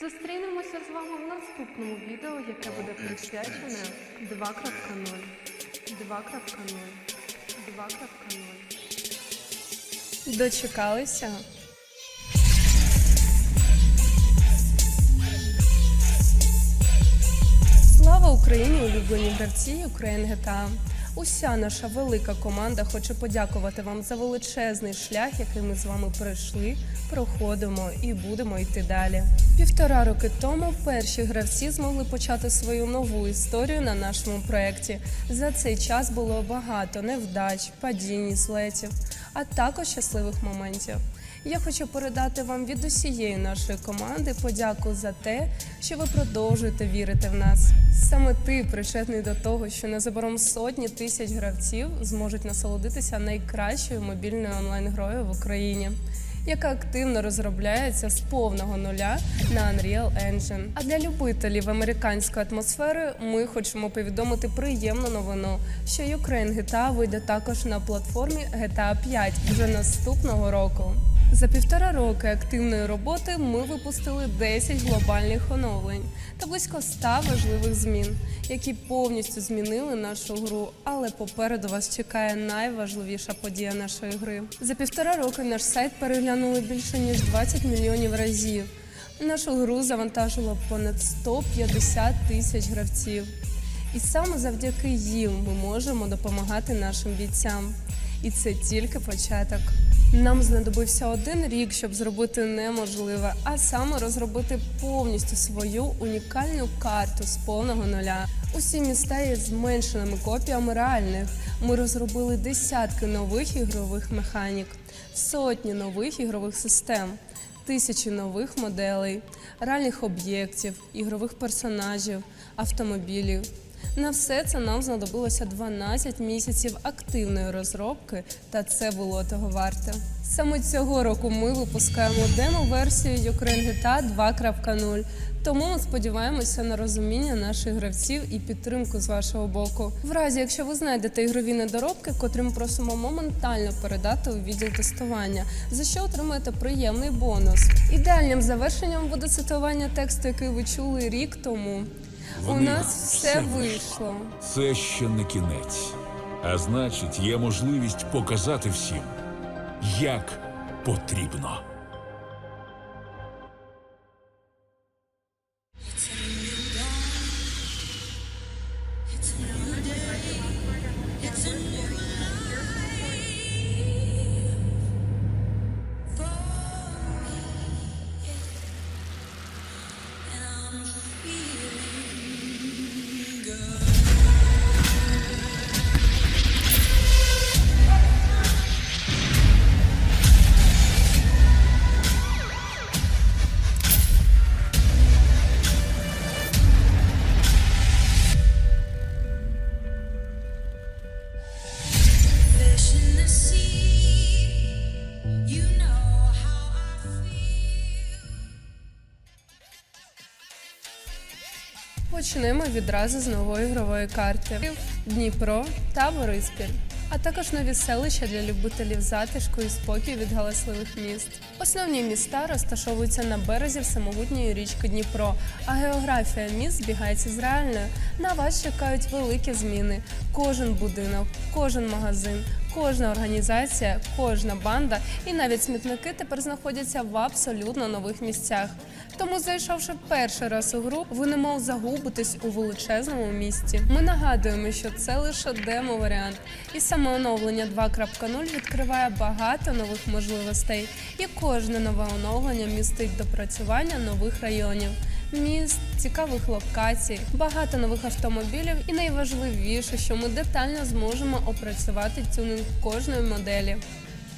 Зустрінемося з вами в наступному відео, яке буде присвячене 2.0. 2.0. 2.0. Дочекалися? Слава Україні, улюблені гравці Україн GTA! Уся наша велика команда хоче подякувати вам за величезний шлях, який ми з вами пройшли, проходимо і будемо йти далі. Півтора роки тому перші гравці змогли почати свою нову історію на нашому проєкті. За цей час було багато невдач, падінь, злетів, а також щасливих моментів. Я хочу передати вам від усієї нашої команди подяку за те, що ви продовжуєте вірити в нас. Саме ти причетний до того, що незабаром сотні тисяч гравців зможуть насолодитися найкращою мобільною онлайн-грою в Україні. Яка активно розробляється з повного нуля на Unreal Engine. А для любителів американської атмосфери ми хочемо повідомити приємну новину, що Ukraine GTA вийде також на платформі GTA 5 вже наступного року. За півтора роки активної роботи ми випустили 10 глобальних оновлень та близько 100 важливих змін, які повністю змінили нашу гру. Але попереду вас чекає найважливіша подія нашої гри. За півтора роки наш сайт переглянули більше ніж 20 мільйонів разів. Нашу гру завантажило понад 150 тисяч гравців. І саме завдяки їм ми можемо допомагати нашим бійцям. І це тільки початок. Нам знадобився один рік, щоб зробити неможливе, а саме розробити повністю свою унікальну карту з повного нуля. Усі міста є зменшеними копіями реальних. Ми розробили десятки нових ігрових механік, сотні нових ігрових систем, тисячі нових моделей, реальних об'єктів, ігрових персонажів, автомобілів. На все це нам знадобилося 12 місяців активної розробки, та це було того варте. Саме цього року ми випускаємо демо-версію Ukraine GTA 2.0, тому ми сподіваємося на розуміння наших гравців і підтримку з вашого боку. В разі, якщо ви знайдете ігрові недоробки, котрі ми просимо моментально передати у відділ тестування, за що отримаєте приємний бонус. Ідеальним завершенням буде цитування тексту, який ви чули рік тому. У них нас все все вийшло. Це ще не кінець. А значить, є можливість показати всім, як потрібно. Почнемо відразу з нової ігрової карти Дніпро та Бориспіль. А також нові селища для любителів затишку і спокою від галасливих міст. Основні міста розташовуються на березі всемогутньої річки Дніпро, а географія міст збігається з реальною. На вас чекають великі зміни. Кожен будинок, кожен магазин, кожна організація, кожна банда і навіть смітники тепер знаходяться в абсолютно нових місцях. Тому, зайшовши перший раз у гру, ви немов загубитесь у величезному місті. Ми нагадуємо, що це лише демо-варіант, і саме оновлення 2.0 відкриває багато нових можливостей. І кожне нове оновлення містить допрацювання нових районів. Міст, цікавих локацій, багато нових автомобілів, і найважливіше, що ми детально зможемо опрацювати тюнинг кожної моделі.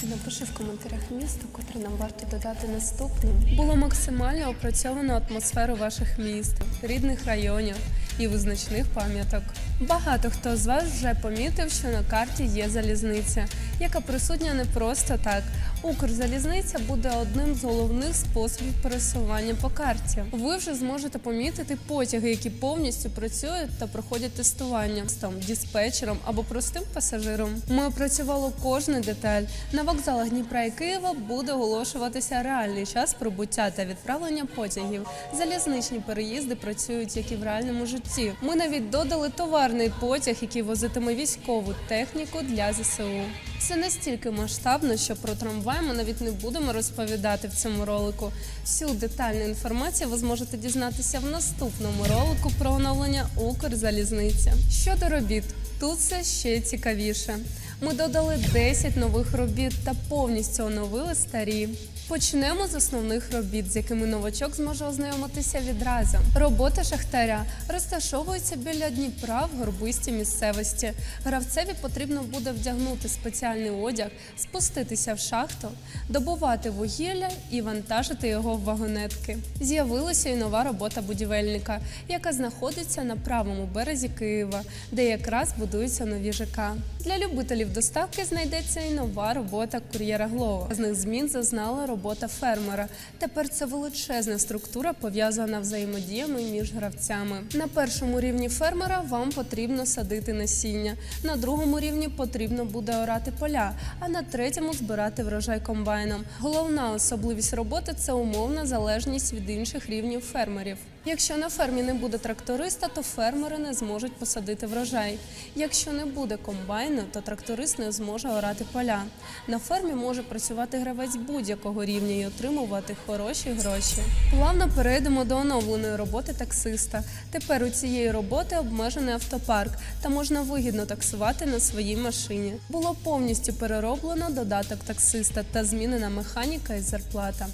Напиши в коментарях місто, котре нам варто додати наступним. Було максимально опрацьовано атмосферу ваших міст, рідних районів і визначних пам'яток. Багато хто з вас вже помітив, що на карті є залізниця, яка присутня не просто так. Укрзалізниця буде одним з головних способів пересування по карті. Ви вже зможете помітити потяги, які повністю працюють та проходять тестування з там диспетчером або простим пасажиром. Ми опрацювали кожну деталь. На вокзалах Дніпра і Києва буде оголошуватися реальний час прибуття та відправлення потягів. Залізничні переїзди працюють як і в реальному житті. Ми навіть додали товарний потяг, який возитиме військову техніку для ЗСУ. Це настільки масштабно, що про трамвай ми навіть не будемо розповідати в цьому ролику. Всю детальну інформацію ви зможете дізнатися в наступному ролику про оновлення Укрзалізниця. Щодо робіт, тут все ще цікавіше. Ми додали 10 нових робіт та повністю оновили старі. Почнемо з основних робіт, з якими новачок зможе ознайомитися відразу. Робота шахтаря розташовується біля Дніпра в горбистій місцевості. Гравцеві потрібно буде вдягнути спеціальний одяг, спуститися в шахту, добувати вугілля і вантажити його в вагонетки. З'явилася і нова робота будівельника, яка знаходиться на правому березі Києва, де якраз будуються нові ЖК. Для любителів доставки знайдеться і нова робота кур'єра Глова. З них змін зазнала робота фермера. Тепер це величезна структура, пов'язана взаємодіями між гравцями. На першому рівні фермера вам потрібно садити насіння. На другому рівні потрібно буде орати поля, а на третьому збирати врожай комбайном. Головна особливість роботи це умовна залежність від інших рівнів фермерів. Якщо на фермі не буде тракториста, то фермери не зможуть посадити врожай. Якщо не буде комбайну, то тракторист не зможе орати поля. На фермі може працювати гравець будь-якого рівня і отримувати хороші гроші. Плавно перейдемо до оновленої роботи таксиста. Тепер у цієї роботи обмежений автопарк та можна вигідно таксувати на своїй машині. Було повністю перероблено додаток таксиста та змінена механіка і зарплата.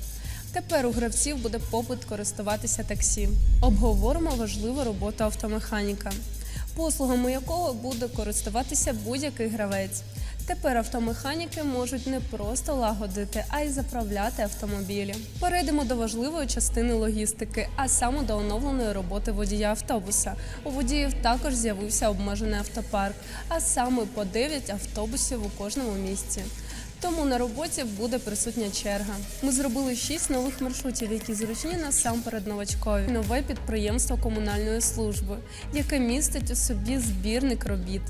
Тепер у гравців буде попит користуватися таксі. Обговоримо важливу роботу автомеханіка, послугами якого буде користуватися будь-який гравець. Тепер автомеханіки можуть не просто лагодити, а й заправляти автомобілі. Перейдемо до важливої частини логістики, а саме до оновленої роботи водія автобуса. У водіїв також з'явився обмежений автопарк, а саме по 9 автобусів у кожному місці. Тому на роботі буде присутня черга. Ми зробили шість нових маршрутів, які зручні насамперед новачкові. Нове підприємство комунальної служби, яке містить у собі збірник робіт.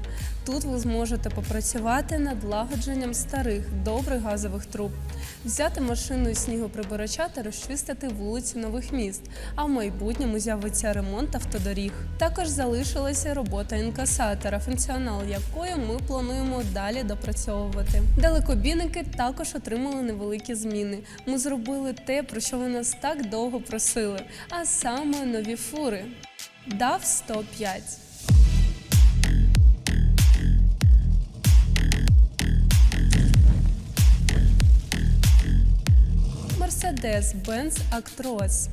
Тут ви зможете попрацювати над лагодженням старих добрих газових труб, взяти машину із снігоприбирача та розчистити вулиці нових міст. А в майбутньому з'явиться ремонт автодоріг. Також залишилася робота інкасатора, функціонал якої ми плануємо далі допрацьовувати. Далекобійники також отримали невеликі зміни. Ми зробили те, про що ви нас так довго просили, а саме нові фури. DAF 105. Mercedes-Benz Actros.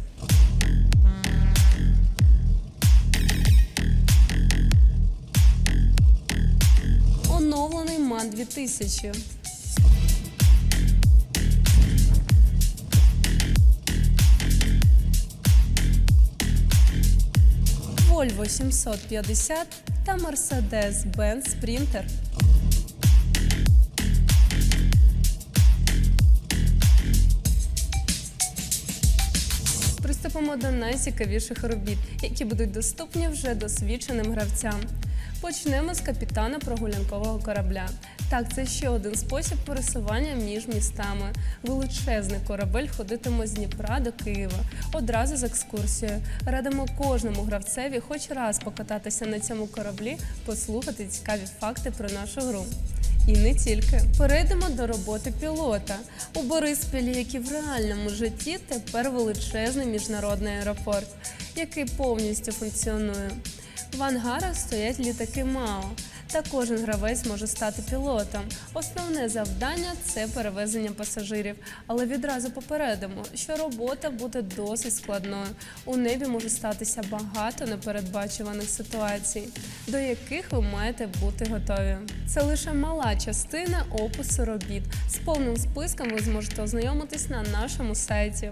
Оновлений МАН 2000. Volvo 750 та Mercedes-Benz Sprinter. Приступимо до найцікавіших робіт, які будуть доступні вже досвідченим гравцям. Почнемо з капітана прогулянкового корабля. Так, це ще один спосіб пересування між містами. Величезний корабель ходитиме з Дніпра до Києва одразу з екскурсією. Радимо кожному гравцеві хоч раз покататися на цьому кораблі, послухати цікаві факти про нашу гру. І не тільки перейдемо до роботи пілота у Бориспілі, як і в реальному житті, тепер величезний міжнародний аеропорт, який повністю функціонує. В ангарах стоять літаки МАО. Та кожен гравець може стати пілотом. Основне завдання це перевезення пасажирів. Але відразу попередимо, що робота буде досить складною. У небі може статися багато непередбачуваних ситуацій, до яких ви маєте бути готові. Це лише мала частина опису робіт. З повним списком ви зможете ознайомитись на нашому сайті.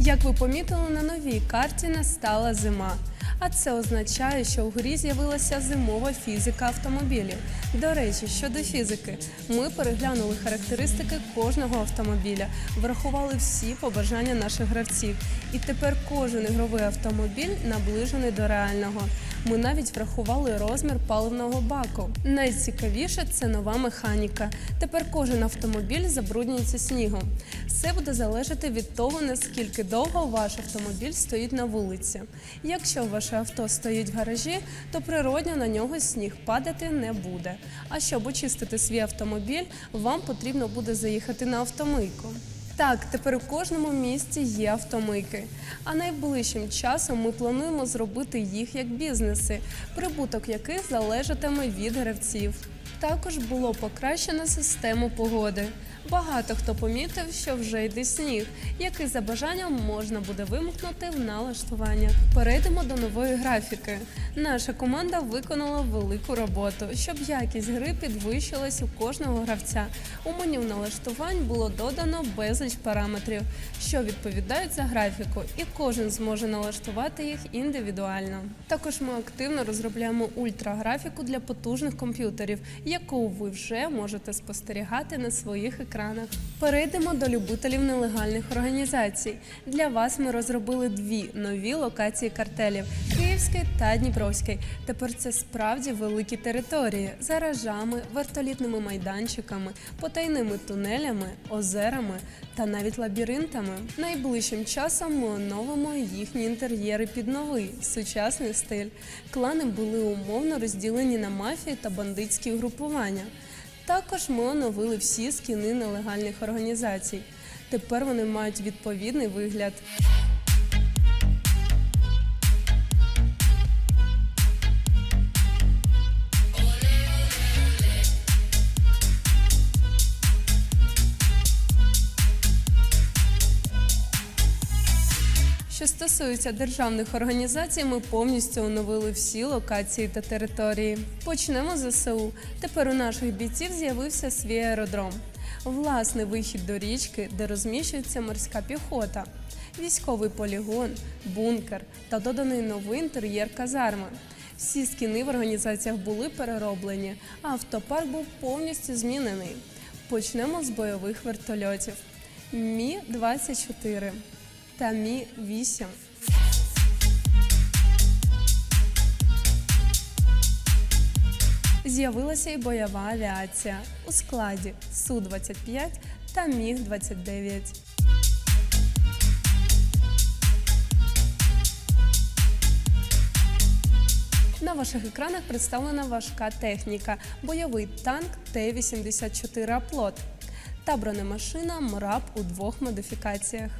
Як ви помітили, на новій карті настала зима. А це означає, що у грі з'явилася зимова фізика автомобілів. До речі, щодо фізики, ми переглянули характеристики кожного автомобіля, врахували всі побажання наших гравців. І тепер кожен ігровий автомобіль наближений до реального. Ми навіть врахували розмір паливного баку. Найцікавіше це нова механіка. Тепер кожен автомобіль забруднюється снігом. Все буде залежати від того, наскільки довго ваш автомобіль стоїть на вулиці. Якщо ваше авто стоїть в гаражі, то природньо на нього сніг падати не буде. А щоб очистити свій автомобіль, вам потрібно буде заїхати на автомийку. Так, тепер у кожному місті є автомийки. А найближчим часом ми плануємо зробити їх як бізнеси, прибуток яких залежатиме від гравців. Також було покращено систему погоди. Багато хто помітив, що вже йде сніг, який за бажанням можна буде вимкнути в налаштуваннях. Перейдемо до нової графіки. Наша команда виконала велику роботу, щоб якість гри підвищилась у кожного гравця. У меню налаштувань було додано безліч параметрів, що відповідають за графіку, і кожен зможе налаштувати їх індивідуально. Також ми активно розробляємо ультраграфіку для потужних комп'ютерів, яку ви вже можете спостерігати на своїх екранах. Перейдемо до любителів нелегальних організацій. Для вас ми розробили дві нові локації картелів Київський та Дніпровський. Тепер це справді великі території з гаражами, вертолітними майданчиками, потайними тунелями, озерами та навіть лабіринтами. Найближчим часом ми оновимо їхні інтер'єри під новий сучасний стиль. Клани були умовно розділені на мафії та бандитські групування. Також ми оновили всі скіни нелегальних організацій. Тепер вони мають відповідний вигляд. Що стосується державних організацій, ми повністю оновили всі локації та території. Почнемо з ЗСУ. Тепер у наших бійців з'явився свій аеродром, власний вихід до річки, де розміщується морська піхота, військовий полігон, бункер та доданий новий інтер'єр казарми. Всі скіни в організаціях були перероблені, а автопарк був повністю змінений. Почнемо з бойових вертольотів. Мі 24 та Мі 8 З'явилася і бойова авіація у складі Су-25 та Міг-29. На ваших екранах представлена важка техніка, бойовий танк Т-84 Аплот та бронемашина МРАП у двох модифікаціях.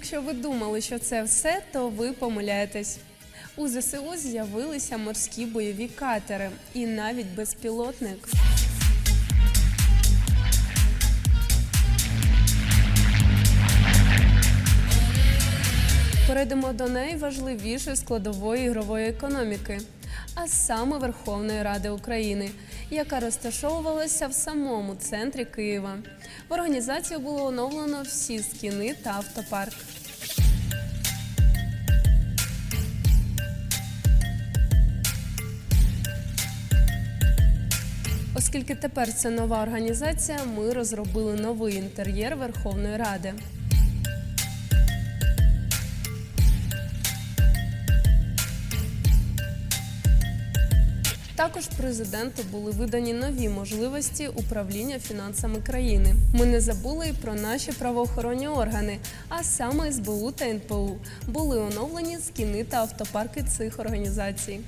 Якщо ви думали, що це все, то ви помиляєтесь. У ЗСУ з'явилися морські бойові катери і навіть безпілотник. Перейдемо до найважливішої складової ігрової економіки, а саме Верховної Ради України, яка розташовувалася в самому центрі Києва. В організацію було оновлено всі скіни та автопарк. Оскільки тепер це нова організація, ми розробили новий інтер'єр Верховної Ради. Також президенту були видані нові можливості управління фінансами країни. Ми не забули і про наші правоохоронні органи, а саме СБУ та НПУ. Були оновлені скіни та автопарки цих організацій.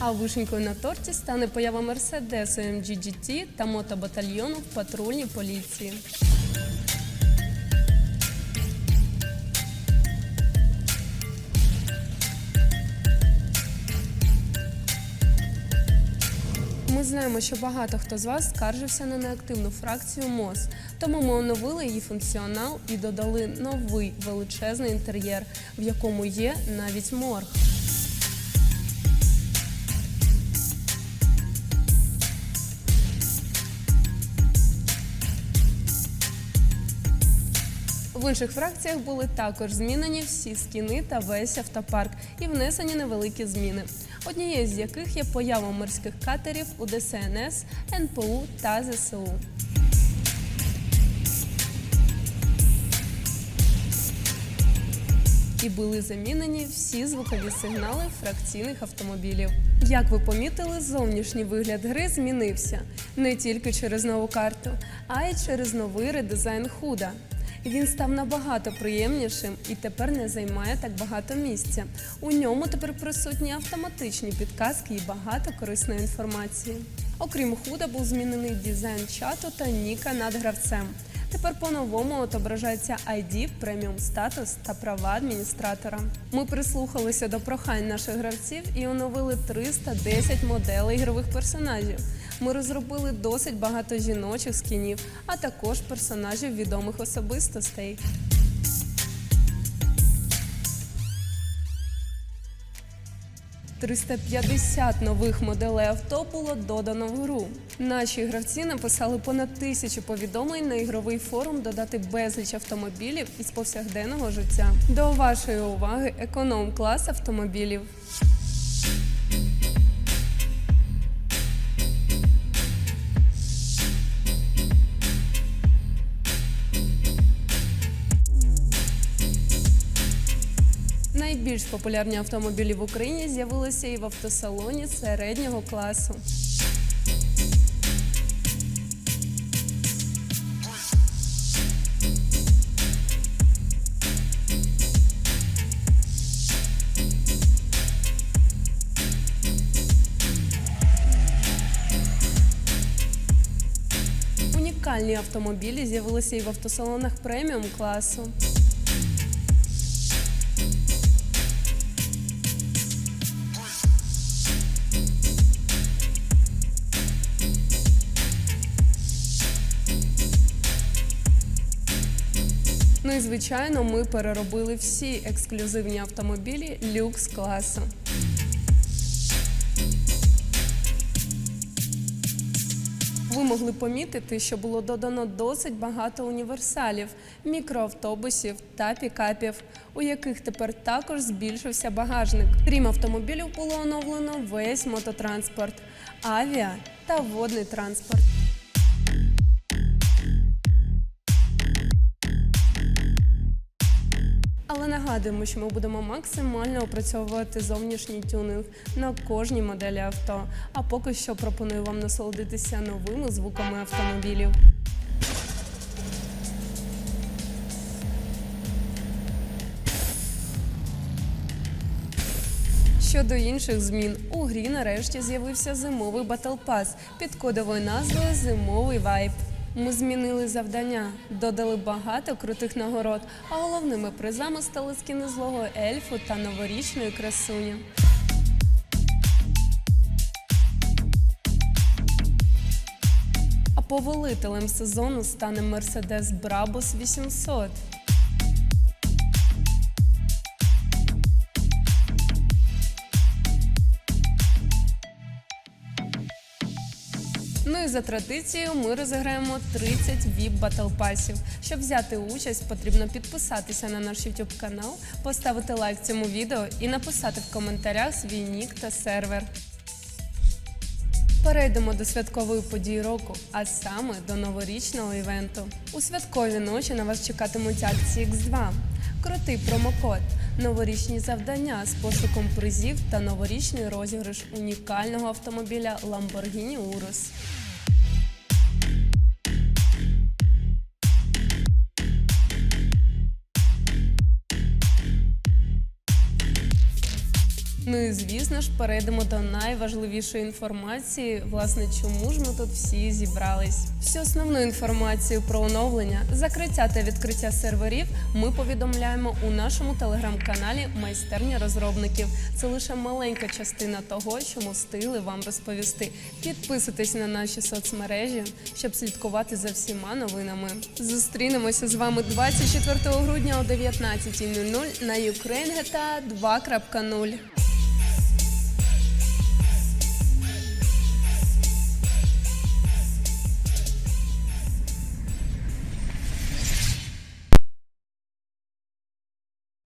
А вишенькою на торті стане поява Мерседесу MG та мотобатальйону в патрульній поліції. Ми знаємо, що багато хто з вас скаржився на неактивну фракцію МОЗ, Тому ми оновили її функціонал і додали новий величезний інтер'єр, в якому є навіть морг. В інших фракціях були також змінені всі скіни та весь автопарк і внесені невеликі зміни. Однією з яких є поява морських катерів у ДСНС, НПУ та ЗСУ. І були замінені всі звукові сигнали фракційних автомобілів. Як ви помітили, зовнішній вигляд гри змінився не тільки через нову карту, а й через новий редизайн худа. Він став набагато приємнішим і тепер не займає так багато місця. У ньому тепер присутні автоматичні підказки і багато корисної інформації. Окрім худа, був змінений дизайн чату та ніка над гравцем. Тепер по-новому отображається ID, преміум статус та права адміністратора. Ми прислухалися до прохань наших гравців і оновили 310 моделей ігрових персонажів. Ми розробили досить багато жіночих скінів, а також персонажів відомих особистостей. «350 нових моделей авто було додано в гру. Наші гравці написали понад тисячу повідомлень на ігровий форум додати безліч автомобілів із повсякденного життя. До вашої уваги економ-клас автомобілів. Найбільш популярні автомобілі в Україні з'явилися і в автосалоні середнього класу. Унікальні автомобілі з'явилися і в автосалонах преміум класу. Ну і звичайно, ми переробили всі ексклюзивні автомобілі люкс класу. Ви могли помітити, що було додано досить багато універсалів, мікроавтобусів та пікапів, у яких тепер також збільшився багажник. Крім автомобілів, було оновлено весь мототранспорт, авіа та водний транспорт. Нагадуємо, що ми будемо максимально опрацьовувати зовнішній тюнинг на кожній моделі авто. А поки що пропоную вам насолодитися новими звуками автомобілів. Щодо інших змін, у грі нарешті з'явився зимовий батл пас під кодовою назвою Зимовий вайб. Ми змінили завдання, додали багато крутих нагород, а головними призами стали скіни злого ельфу та новорічної красуні. А повелителем сезону стане Mercedes Brabus 800. І за традицією ми розіграємо 30 VIP Battle пасів. Щоб взяти участь, потрібно підписатися на наш YouTube канал, поставити лайк цьому відео і написати в коментарях свій нік та сервер. Перейдемо до святкової події року, а саме до новорічного івенту. У святкові ночі на вас чекатимуть акції X2, крутий промокод, новорічні завдання з пошуком призів та новорічний розіграш унікального автомобіля Lamborghini Urus. Ну і звісно ж, перейдемо до найважливішої інформації. Власне, чому ж ми тут всі зібрались? Всю основну інформацію про оновлення, закриття та відкриття серверів ми повідомляємо у нашому телеграм-каналі Майстерня розробників. Це лише маленька частина того, що ми встигли вам розповісти. Підписуйтесь на наші соцмережі, щоб слідкувати за всіма новинами. Зустрінемося з вами 24 грудня о 19.00 на Ukraine GTA 2.0.